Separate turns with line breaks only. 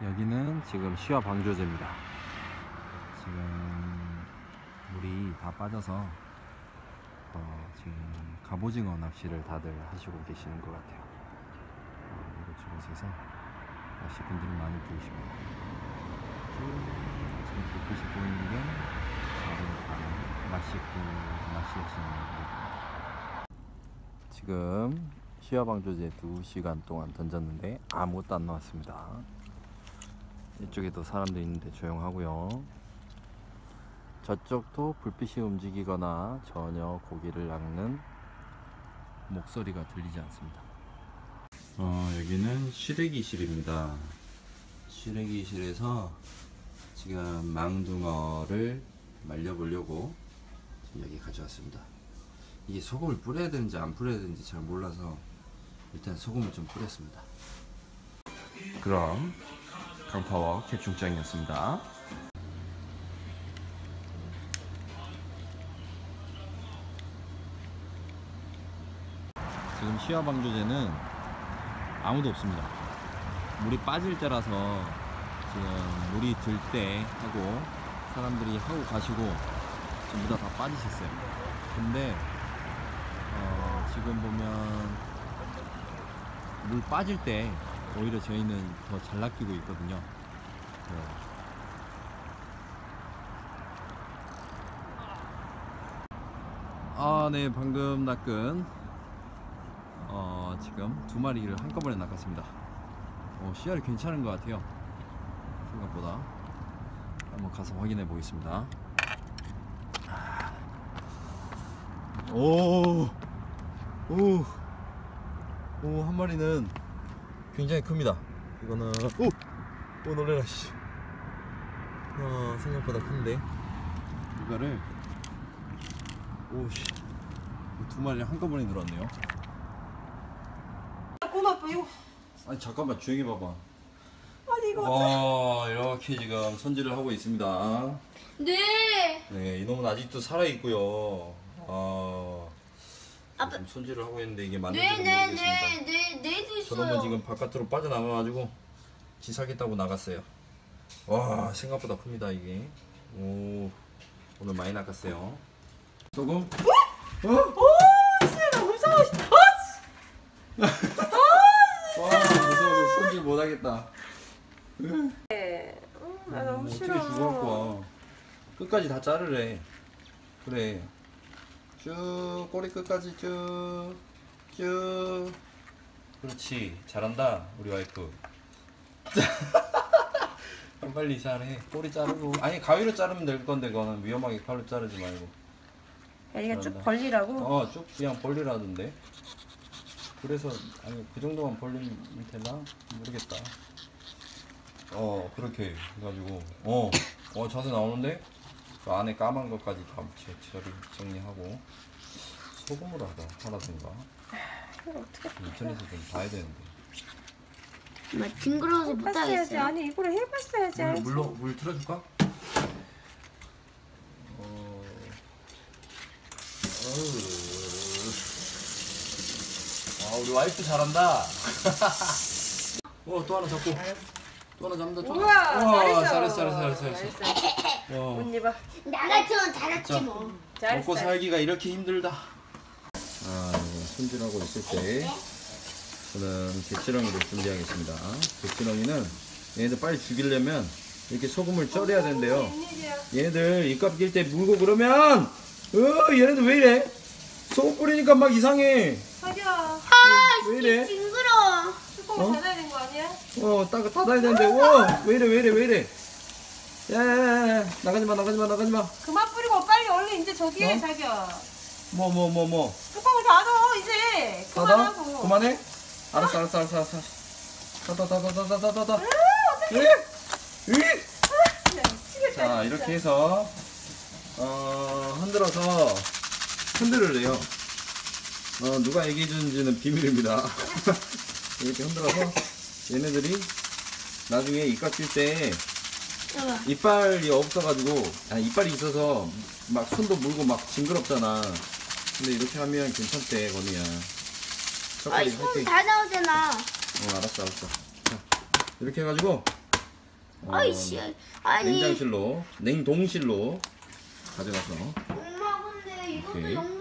여기는 지금 시화 방조제입니다. 지금 물이 다 빠져서 어, 지금 갑오징어 낚시를 다들 하시고 계시는 것 같아요. 어, 이곳저곳에서 낚시꾼들이 많이 보이십니다. 쭉 지금 불빛이 보이는 게다 낚시꾼 낚시하시는 분들입니다. 지금 시화 방조제 2시간 동안 던졌는데 아무것도 안 나왔습니다. 이쪽에도 사람들 있는데 조용하고요. 저쪽도 불빛이 움직이거나 전혀 고기를 낚는 목소리가 들리지 않습니다. 어, 여기는 시래기실입니다. 시래기실에서 지금 망둥어를 말려보려고 여기 가져왔습니다. 이게 소금을 뿌려야 되는지 안 뿌려야 되는지 잘 몰라서 일단 소금을 좀 뿌렸습니다. 그럼 강파워 캡중장이었습니다. 지금 시야 방조제는 아무도 없습니다. 물이 빠질 때라서 지금 물이 들 때 하고 사람들이 하고 가시고 전부 다 다 빠지셨어요. 근데 어, 지금 보면 물 빠질 때 오히려 저희는 더 잘 낚이고 있거든요. 네. 아, 네, 방금 낚은 어, 지금 두 마리를 한꺼번에 낚았습니다. 어, 씨알이 괜찮은 것 같아요. 생각보다. 한번 가서 확인해 보겠습니다. 오, 오, 오, 한 마리는 굉장히 큽니다. 이거는 오, 오 놀래라 씨. 어, 생각보다 큰데 이거를 오씨 두 마리 한꺼번에 들었네요.
꼬마 아빠 이거
아니 잠깐만 조용히 봐봐.
아니 이거
와 이렇게 지금 손질을 하고 있습니다.
네.
네 이놈은 아직도 살아 있고요. 아
아빠-
지금 손질을 하고 있는데 이게 맞는지
네,
모르겠습니다.
네, 네, 네,
저놈은 지금 바깥으로 빠져나가가지고 지사겠다고 나갔어요. 와 생각보다 큽니다 이게. 오 오늘 많이 낚았어요. 소금? 어?
나 무서워
와 무서워서 손질 못하겠다.
네. 음, 나 너무
어떻게
싫어
죽어갖고 와. 끝까지 다 자르래. 그래. 쭉 꼬리 끝까지 쭉. 쭉. 그렇지. 잘한다 우리 와이프. 빨리 잘해. 꼬리 자르고. 아니 가위로 자르면 될 건데 그거는 위험하게 칼로 자르지 말고.
애가 쭉. 벌리라고
어, 쭉 그냥 벌리라던데. 그래서 아니 그 정도만 벌리면 되나 모르겠다. 어 그렇게 해가지고 어, 어 자세 나오는데 그 안에 까만 것까지 다 저- 처리 정리하고 소금으로 하다 하라든가
어떻게
인터넷에 좀 봐야 되는데.
정말 징그러워서
해봤어야지
못하겠어요.
아니 이거를 해봤어야지
물,
알지.
물로 물 틀어줄까? 어. 어우. 아 우리 와이프 잘한다. 어또 하나 잡고. 또 하나 잡는다. 또
우와
하나. 우와,
잘했어
잘했어 잘했어 잘했어.
잘했어
와.
옷 입어
나 같으면 잘했지
자.
뭐.
잘했어
먹고. 살기가 이렇게 힘들다. 손질하고 있을 때 저는 백지렁이를 준비하겠습니다. 백지렁이는 얘네들 빨리 죽이려면 이렇게 소금을 쪄려야 된대요. 얘네들 입값 낄때 물고 그러면 어 얘네들 왜 이래? 소금 뿌리니까 막 이상해.
자기야
아,
왜 이래?
징그러워.
뚜껑을
어?
닫아야 되는 거 아니야?
어, 딱 닫아야 되는데, 와, 왜 이래, 왜 이래, 왜 이래. 야, 야, 야, 나가지 마, 나가지 마, 나가지 마.
그만 뿌리고 빨리 얼른 이제 저기 해
어?
자기야
뭐, 뭐, 뭐, 뭐.
뚜껑을 닫아 그만하고
그만해? 알았어, 알았어, 알았어, 알았어.
진짜 미치겠다
자, 이렇게 해서, 어, 흔들어서, 흔들을 해요. 어, 누가 얘기해 주는지는 비밀입니다. 이렇게 흔들어서, 얘네들이 나중에 입 깎일 때,
봐봐.
이빨이 없어가지고, 아, 이빨이 있어서, 막 손도 물고 막 징그럽잖아. 근데 이렇게 하면 괜찮대, 건이야.
아,
첫까지 할게.
손다 나오잖아.
어, 알았어, 알았어. 자, 이렇게 해가지고, 어,
아이씨, 아니.
냉장실로 냉동실로 가져가서
엄마 근데 이것도. 영상